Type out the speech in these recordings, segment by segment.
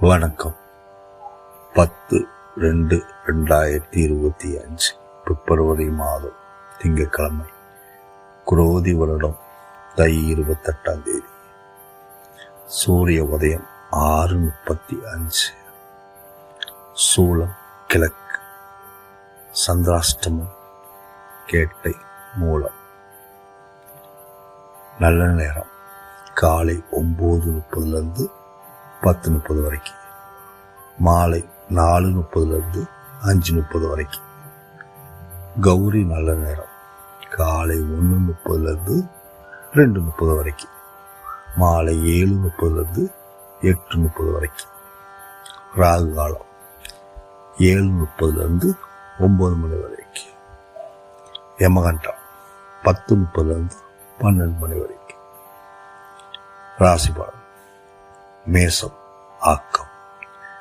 வணக்கம். பத்து ரெண்டு ரெண்டாயிரத்தி இருபத்தி அஞ்சு பிப்ரவரி மாதம் திங்கட்கிழமை குரோதி வருடம் தை இருபத்தெட்டாம் தேதி. சூரிய உதயம் ஆறு முப்பத்தி அஞ்சு. சூளம் கிழக்கு. சந்திராஷ்டமம் கேட்டை மூலம். நல்ல நேரம். காலை ஒம்பது முப்பதுலேருந்து பத்து முப்பது வரைக்கும். மாலை நாலு முப்பதுலேருந்து அஞ்சு முப்பது வரைக்கும். கௌரி நல்ல நேரம். காலை ஒன்று முப்பதுலேருந்து ரெண்டு முப்பது வரைக்கும். மாலை ஏழு முப்பதுலேருந்து எட்டு முப்பது வரைக்கும். ராகு காலம் ஏழு முப்பதுலேருந்து ஒம்பது மணி வரைக்கும். யமகண்டம் பத்து முப்பதுலேருந்து பன்னெண்டு மணி வரைக்கும். ராசி பலன். மேசம் ஆக்கம்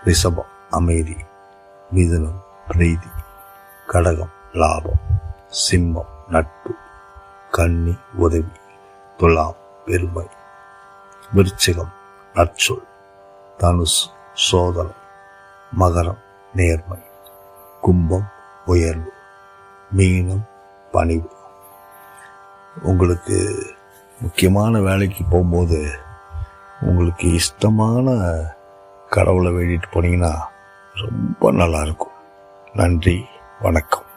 ரிஷபம் அமைதி மிதுனம் பிரீதி கடகம் லாபம் சிம்மம் நட்பு கன்னி உதவி துலாம் பெருமை விருச்சிகம் நற்சொல் தனுசு சோதனை மகரம் நேர்மை கும்பம் உயர்வு மீனம் பணிவு. உங்களுக்கு முக்கியமான வேலைக்கு போகும்போது உங்களுக்கு இஷ்டமான கடவுளை வேண்டிட்டு போனீங்கன்னா ரொம்ப நல்லாயிருக்கும் நன்றி வணக்கம்.